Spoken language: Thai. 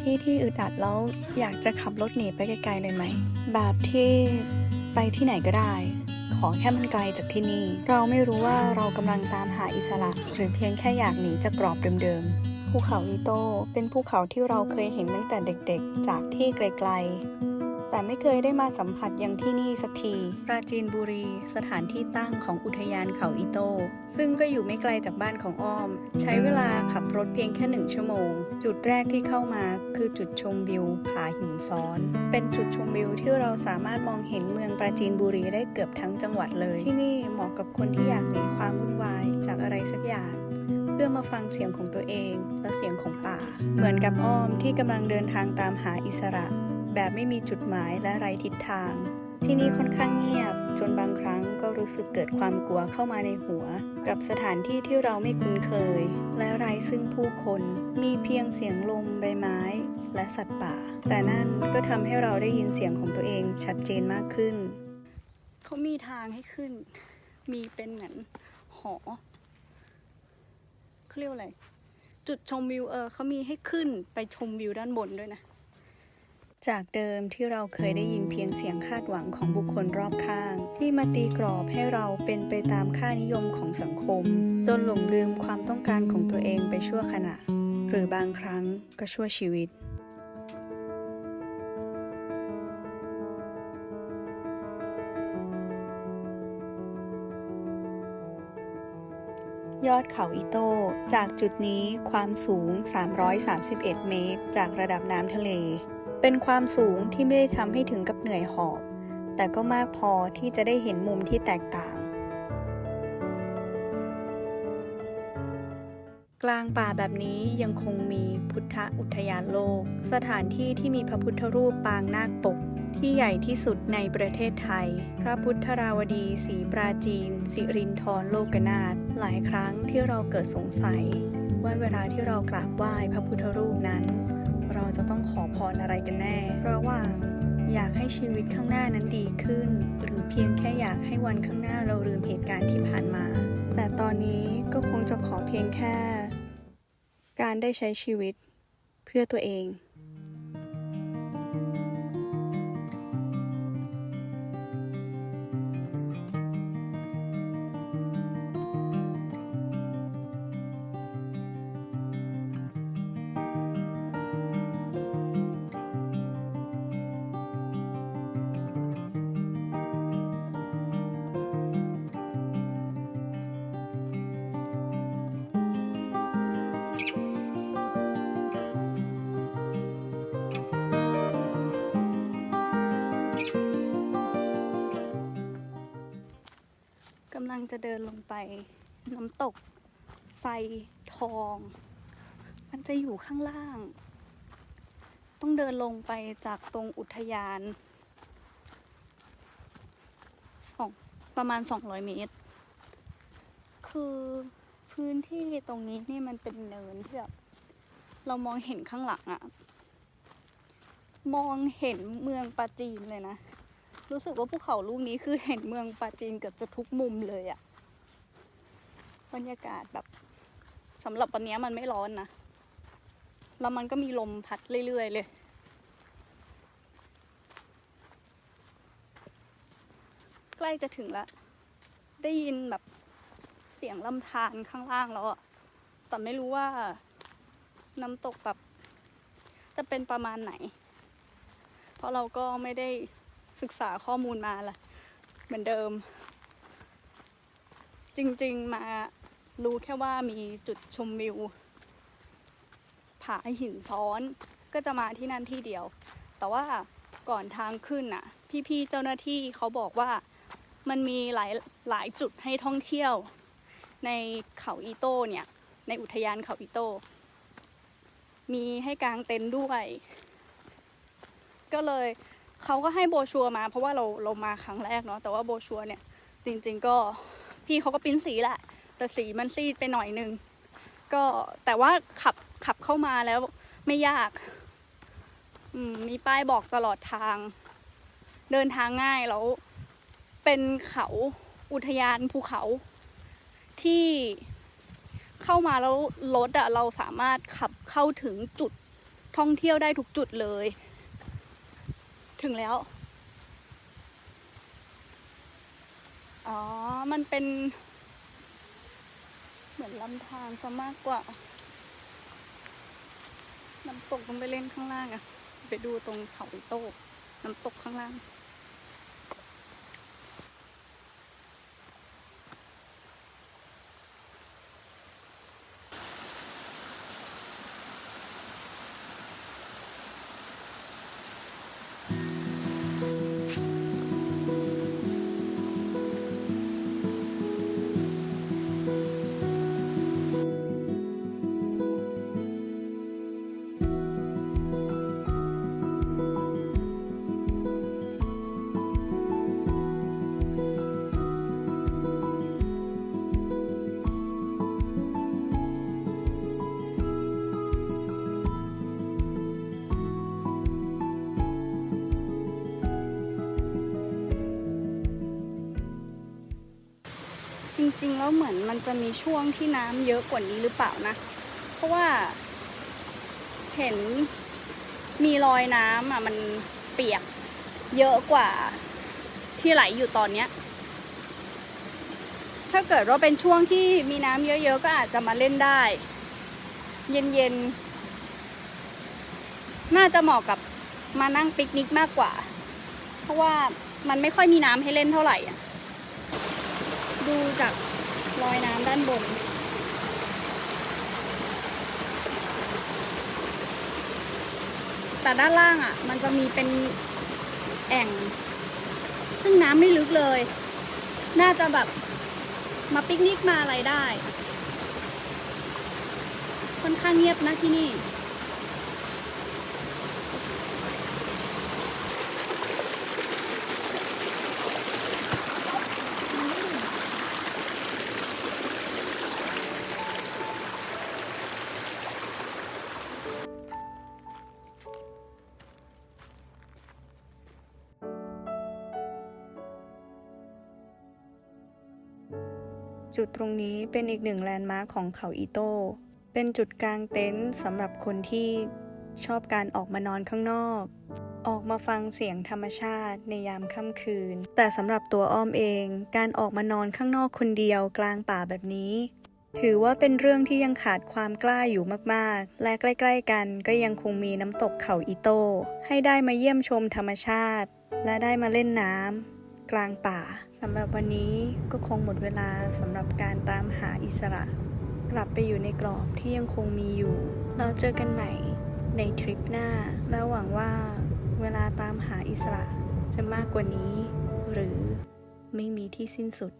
ที่ที่อึดอัดแล้วอยากจะขับรถหนีไปไกลๆเลยไหม แบบที่ไปที่ไหนก็ได้ ขอแค่มันไกลจากที่นี่ เราไม่รู้ว่าเรากำลังตามหาอิสระ หรือเพียงแค่อยากหนีจากกรอบเดิมๆภูเขาอีโต้เป็นภูเขาที่เราเคยเห็นตั้งแต่เด็กๆ จากที่ไกลๆ แต่ไม่เคยได้มาสัมผัสอยังที่นี่สักที ปราจีนบุรี สถานที่ตั้งของอุทยานเขาอิโต้ซึ่งก็อยู่ไม่ไกลจากบ้านของอ้อม ใช้เวลาขับรถเพียงแค่หนึ่งชั่วโมง จุดแรกที่เข้ามาคือจุดชมวิวผาหินซ้อน เป็นจุดชมวิวที่เราสามารถมองเห็นเมืองปราจีนบุรีได้เกือบทั้งจังหวัดเลย ที่นี่เหมาะกับคนที่อยากหนีความวุ่นวายจากอะไรสักอย่างเพื่อมาฟังเสียงของตัวเองและเสียงของป่า เหมือนกับอ้อมที่กำลังเดินทางตามหาอิสระ แบบไม่มีจุดหมายและไร้ทิศทาง ที่นี่ค่อนข้างเงียบ จนบางครั้งก็รู้สึกเกิดความกลัวเข้ามาในหัว กับสถานที่ที่เราไม่คุ้นเคย และไร้ซึ่งผู้คนมีเพียงเสียงลมใบไม้ และสัตว์ป่า แต่นั่นก็ทำให้เราได้ยินเสียงของตัวเองชัดเจนมากขึ้นเขามีทางให้ขึ้น มีเป็นเหมือนหอเขาเรียกอะไร จุดชมวิวเออเขามีให้ขึ้นไปชมวิวด้านบนด้วยนะ จากเดิมที่เราเคยได้ยินเพียงเสียงคาดหวังของบุคคลรอบข้างที่มาตีกรอบให้เราเป็นไปตามค่านิยมของสังคม จนหลงลืมความต้องการของตัวเองไปชั่วขณะ หรือบางครั้งก็ชั่วชีวิตยอดเขาอิโต้ จากจุดนี้ความสูง 331 เมตร จากระดับน้ำทะเล เป็นความสูงที่ไม่ได้ทำให้ถึงกับเหนื่อยหอบ แต่ก็มากพอที่จะได้เห็นมุมที่แตกต่าง กลางป่าแบบนี้ยังคงมีพุทธอุทยานโลก สถานที่ที่มีพระพุทธรูปปางนาคปกที่ใหญ่ที่สุดในประเทศไทย พระพุทธราวดีศรีปราจีน สิรินทรโลกนาถ หลายครั้งที่เราเกิดสงสัย ว่าเวลาที่เรากราบไหว้พระพุทธรูปนั้น เราจะต้องขอพรอะไรกันแน่ ระหว่างอยากให้ชีวิตข้างหน้านั้นดีขึ้น หรือเพียงแค่อยากให้วันข้างหน้าเราลืมเหตุการณ์ที่ผ่านมา แต่ตอนนี้ก็คงจะขอเพียงแค่ การได้ใช้ชีวิตเพื่อตัวเอง ลงไปน้ำตกไซทอง มันจะอยู่ข้างล่าง ต้องเดินลงไปจากตรงอุทยานสองประมาณ 200 เมตร คือพื้นที่ตรงนี้นี่มันเป็นเนินที่แบบเรามองเห็นข้างหลังอะมองเห็นเมืองปาจีนเลยนะ รู้สึกว่าภูเขาลูกนี้คือเห็นเมืองปาจีนเกือบจะทุกมุมเลยอะ บรรยากาศแบบสำหรับวันนี้มันไม่ร้อนนะ แล้วมันก็มีลมพัดเรื่อยๆเลยใกล้จะถึงแล้วได้ยินแบบเสียงลำธารข้างล่างแล้วอะแต่ไม่รู้ว่าน้ำตกแบบจะเป็นประมาณไหน เพราะเราก็ไม่ได้ศึกษาข้อมูลมาละเหมือนเดิม จริงๆมา รู้แค่ว่ามีจุดชมวิวผาหินซ้อนก็จะมาที่นั่นที่เดียว แต่ว่าก่อนทางขึ้นน่ะ พี่ๆเจ้าหน้าที่เขาบอกว่ามันมีหลายหลายจุดให้ท่องเที่ยว ในเขาอีโต้เนี่ย ในอุทยานเขาอีโต้มีให้กางเต็นท์ด้วย ก็เลยเขาก็ให้โบชัวมา เพราะว่าเราเรามาครั้งแรกเนาะแต่ว่าโบชัวเนี่ยจริง ๆ ก็พี่เขาก็ปิ้นสีแหละ แต่สีมันซีดไปหน่อยนึง ก็แต่ว่าขับขับเข้ามาแล้วไม่ยากมมีป้ายบอกตลอดทาง เดินทางง่ายแล้วเป็นเขาอุทยานภูเขาที่เข้ามาแล้วรถอะเราสามารถขับเข้าถึงจุดท่องเที่ยวได้ทุกจุดเลย ถึงแล้ว อ๋อ มันเป็น เหมือนลำธารซะมากกว่าน้ำตกต้องไปเล่นข้างล่างอะไปดูตรงเขาอิโต้น้ำตกข้างล่าง ริง ๆ แล้วเหมือนมันจะมีช่วงที่น้ำเยอะกว่านี้หรือเปล่านะ เพราะว่า เห็นมีรอยน้ำอะมันเปียกเยอะกว่าที่ไหลอยู่ตอนเนี้ย ถ้าเกิดว่าเป็นช่วงที่มีน้ำเยอะๆก็อาจจะมาเล่นได้ เย็นๆ น่าจะเหมาะกับมานั่งปิกนิกมากกว่า เพราะว่ามันไม่ค่อยมีน้ำให้เล่นเท่าไหร่อะ ดูจาก ลอยน้ำด้านบน แต่ด้านล่างอะ มันจะมีเป็นแอ่ง ซึ่งน้ำไม่ลึกเลย น่าจะแบบมาปิกนิกมาอะไรได้ ค่อนข้างเงียบนะที่นี่ จุดตรงนี้เป็นอีกหนึ่งแลนด์มาร์คของเขาอิโต้ เป็นจุดกลางเต็นท์สำหรับคนที่ชอบการออกมานอนข้างนอก ออกมาฟังเสียงธรรมชาติในยามค่ำคืน แต่สำหรับตัวอ้อมเอง การออกมานอนข้างนอกคนเดียวกลางป่าแบบนี้ ถือว่าเป็นเรื่องที่ยังขาดความกล้าอยู่มากๆ และใกล้ ๆ กันก็ยังคงมีน้ำตกเขาอิโต้ ให้ได้มาเยี่ยมชมธรรมชาติ และได้มาเล่นน้ำกลางป่า สำหรับวันนี้ก็คงหมดเวลาสำหรับการตามหาอิสระ กลับไปอยู่ในกรอบที่ยังคงมีอยู่ เราเจอกันใหม่ในทริปหน้า แล้วหวังว่าเวลาตามหาอิสระจะมากกว่านี้ หรือไม่มีที่สิ้นสุด